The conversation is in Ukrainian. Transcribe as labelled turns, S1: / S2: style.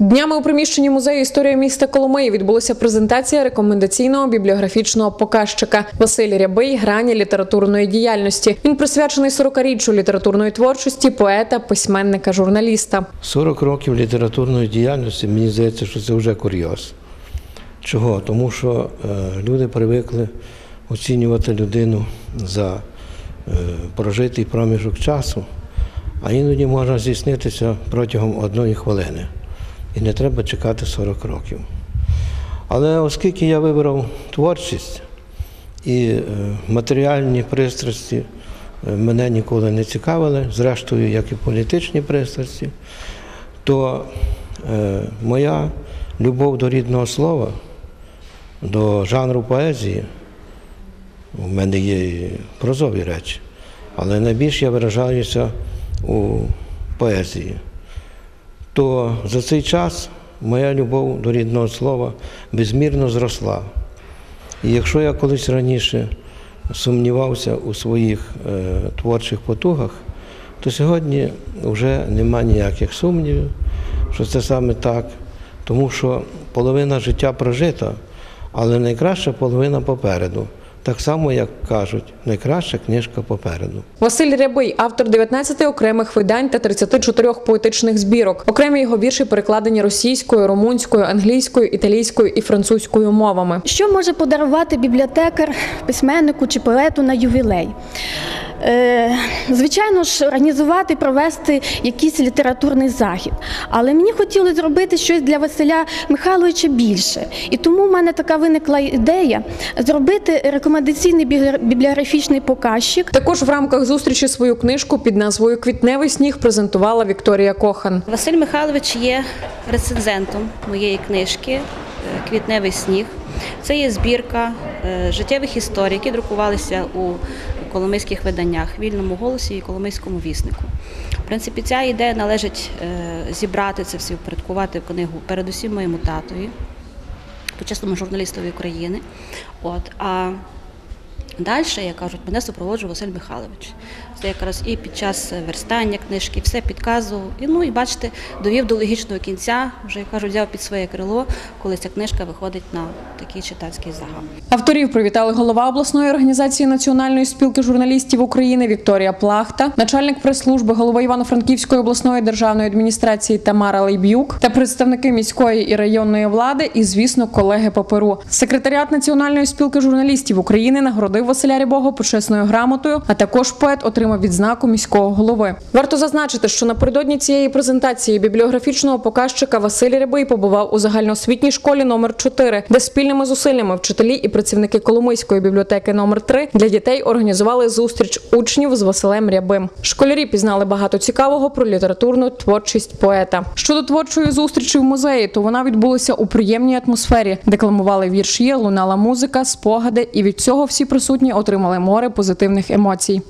S1: Днями у приміщенні музею історії міста Коломиї відбулася презентація рекомендаційного бібліографічного показчика Василь Рябий грані літературної діяльності. Він присвячений 40-річчю літературної творчості поета, письменника, журналіста.
S2: 40 років літературної діяльності, мені здається, що це вже курйоз. Чого? Тому що е, люди привикли оцінювати людину за е, прожитий проміжок часу, а іноді можна здійснитися протягом одної хвилини. І не треба чекати 40 років. Але оскільки я вибрав творчість і е, матеріальні пристрасті е, мене ніколи не цікавили, зрештою, як і політичні пристрасті, то е, моя любов до рідного слова, до жанру поезії, у мене є і прозові речі, але найбільше я виражаюся у поезії. То за цей час моя любов до рідного слова безмірно зросла. І якщо я колись раніше сумнівався у своїх е, творчих потугах, то сьогодні вже нема ніяких сумнівів, що це саме так, тому що половина життя прожита, але найкраща половина попереду. Так само, як кажуть, найкраща книжка попереду.
S1: Василь Рябий, автор 19 окремих видань та 34 поетичних збірок. Окремі його вірші перекладені російською, румунською, англійською, італійською і французькою мовами.
S3: Що може подарувати бібліотекар письменнику чи поету на ювілей? Е, звичайно ж, організувати, провести якийсь літературний захід. Але мені хотілося зробити щось для Василя Михайловича більше. І тому в мене така виникла ідея зробити рекомендаційний біблі- бібліографічний показчик
S1: Також в рамках зустрічі свою книжку під назвою Квітневий сніг презентувала Вікторія Кохан.
S4: Василь Михайлович є рецензентом моєї книжки е, Квітневий сніг. Це є збірка е, життєвих історій, які друкувалися у коломийських виданнях Вільному голосі і Коломийському віснику. В принципі, ця ідея належить е, зібрати це все, впорядкувати книгу передусім моєму татові, почесному журналістові України. От, а Далі, як кажуть, мене супроводжував Василь Михайлович. Це якраз і під час верстання книжки, все підказував. І ну і бачите, довів до логічного кінця, вже як кажуть, взяв під своє крило, коли ця книжка виходить на такий читацький загал.
S1: Авторів привітали голова обласної організації Національної спілки журналістів України Вікторія Плахта, начальник прес-служби голови Івано-Франківської обласної державної адміністрації Тамара Лейб'юк та представники міської і районної влади, і звісно, колеги по Перу. Секретаріат Національної спілки журналістів України нагородив Василя Рябого почесною грамотою, а також поет отримав відзнаку міського голови. Варто зазначити, що напередодні цієї презентації бібліографічного показчика Василь Рябий побував у загальноосвітній школі номер 4, де спільними зусиллями вчителі і працівники Коломийської бібліотеки номер 3 для дітей організували зустріч учнів з Василем Рябим. Школярі пізнали багато цікавого про літературну творчість поета. Щодо творчої зустрічі в музеї, то вона відбулася у приємній атмосфері. Декламували вірші, лунала музика, спогади, і від цього всі присутні отримали море позитивних емоцій.